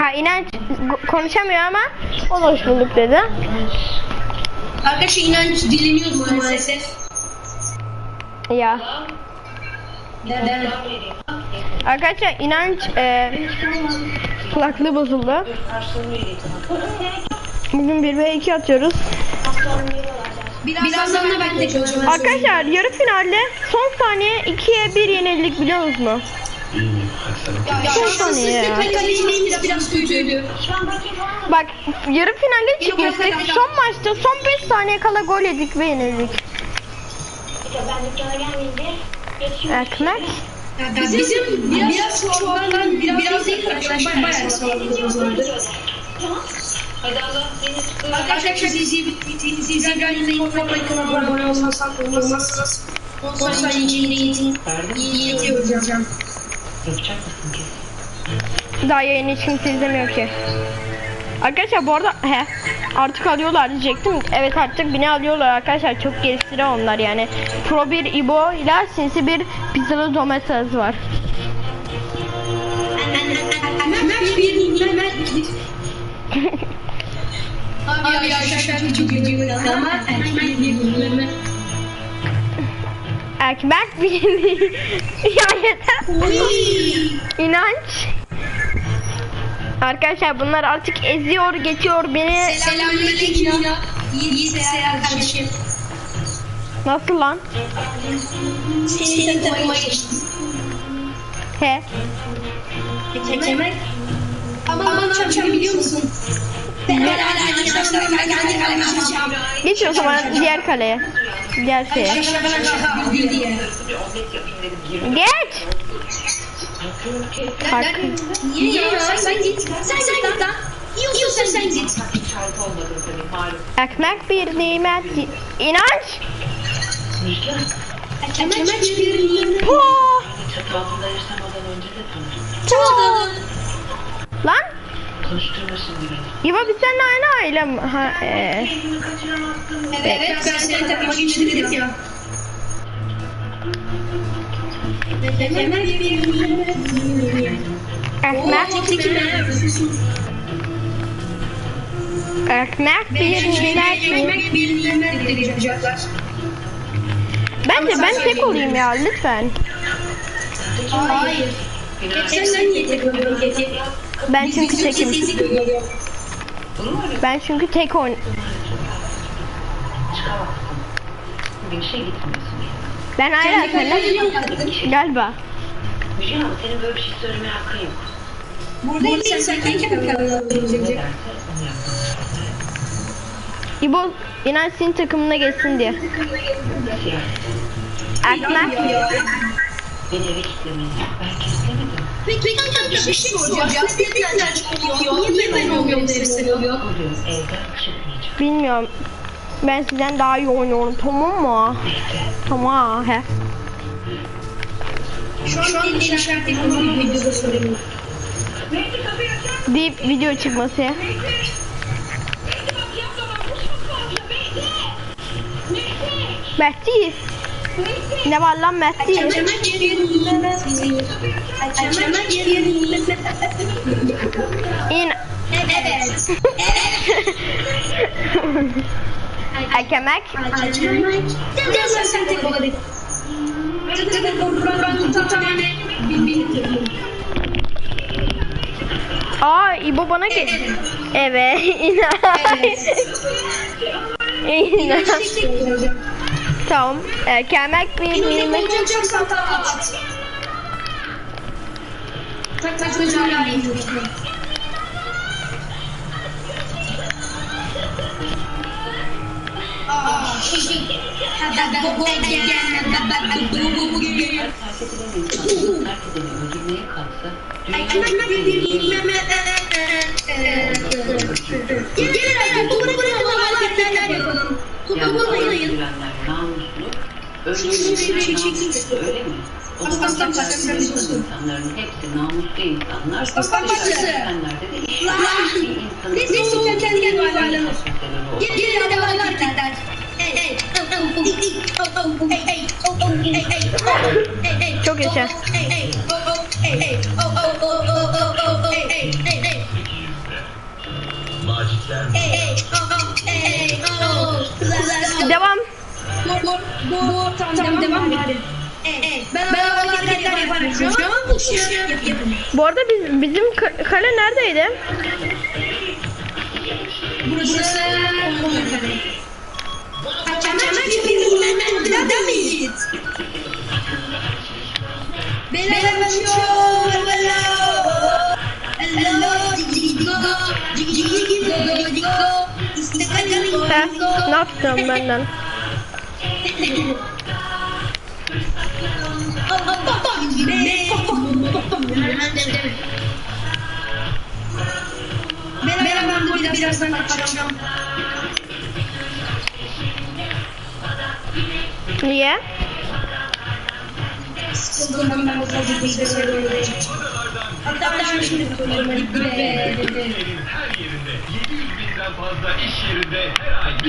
Ha inanç konuşamıyor ama o da hoş bulduk dedi. Arkadaşlar inanç dileniyoruz maalesef. Ya. Neden? Arkadaşlar inanç e, kulaklığı bozuldu. Bugün 1 ve 2 atıyoruz. Birazdan da ben de çalışacağım. Arkadaşlar yarı finalde son saniye 2'ye 1 yenildik biliyor musunuz? Saniye ya. Kaleciliğimiz biraz kötüydü. Bak yarı finale çıkmıştık. Son maçta son 5 saniye kala gol yedik ve yenildik. Ekmek. Ya bizim biraz, biraz çoğaldan biraz, biraz değil arkadaşlar bayağı vardı. Arkadaşlar siz izleyenlerin kontrol kanalına abone yeni yeni eğitim yeni eğitim yapacağım. Yapacak mısın ki? Daha yayını hiç kimse izlemiyor ki. Arkadaşlar bu arada he, artık alıyorlar diyecektim. Evet artık beni alıyorlar arkadaşlar. Çok geliştire onlar yani. Pro bir İbo ile sinsi bir pizzalı domates var. Bir bir Abi ya şarkı çok kötü ama Mert Ekmek birini ya yeter. İnanç. Arkadaşlar bunlar artık eziyor geçiyor beni. Selamünaleyküm. İyi selam kardeşim. Nasıl lan? Senin takıma geçtim. He. Kemal. Ama ne yapacağım biliyor musun? Ben hala arkadaşlar ben kendi kaleme atacağım. Geç o zaman diğer kaleye. Diğer şeye. Geç. Bak. Ekmek bir nimet. İnanç. Kemal bir tanıştık. Çağdalı. Lan. Konuşturmasın beni. İva biz seninle aynı aile mi? Ha, e. Kendimi kaçıramazsın. Evet ben senin takıma geçtim dedim ya. Kemal bir Ekmek. Oo, tek Ekmek bir. Ekmek bir yapacaklar. Bence ben tek olayım ya lütfen. Hayır. Sen sen niye tek Keti? Ben çünkü tekim. Ben çünkü tek oyn. Gitmiyorsun. Ben hala seninle galiba. Müjgan senin böyle bir şey söylemeye hakkın yok. Burada sen yap. İbo inan senin takımına geçsin diye. Ekmek. Beni eve kitlemeyi. Belki istemedim. Peki bir şey soracağım. Dediler çıkıyor. Niye ben olmuyorum dersin. Bilmiyorum. Ben sizden daha iyi oynuyorum tamam mı? Tamam he. Şu an bir işaret teknoloji videoda söyleniyor. Deyip video çıkması. Mehdi. Ne var lan Açamak yerine İn. Evet. Tane bir bir Aa İbo bana gel. Evet. İnan. İnan. Tamam. Ekemek bir nimet. Olacaksan tamam at. Tak tak hocam iyi Terk edilemeyeceğim. Yapalım. Yani Topu ağır koyayım. güvenler, namuslu, öldürülenler namuslu, öyle mi? O zaman Aslan tekrar parçası. bütün insanların hepsi namuslu insanlar. Aslan parçası. Dışarıdakiler de iş Lan! bir insanın Neyse o kendi kendine yuvarlanır. hoşnutları olur. Gelin gelin hadi hareketler. Hey. Bu tam devam hadi. Evet. Ben ben hareketler yaparım şu an. Bu şey yap yapın. Bu arada biz, bizim ka- kale neredeydi? Burası onun kare. Kemal Çelik'in neden miyiz? Beyler uçuyorum. Hello. Hello. Ne yaptın benden? Ben. Niye? Hatta ben şimdi her yerinde 700 binden fazla iş yerinde her ay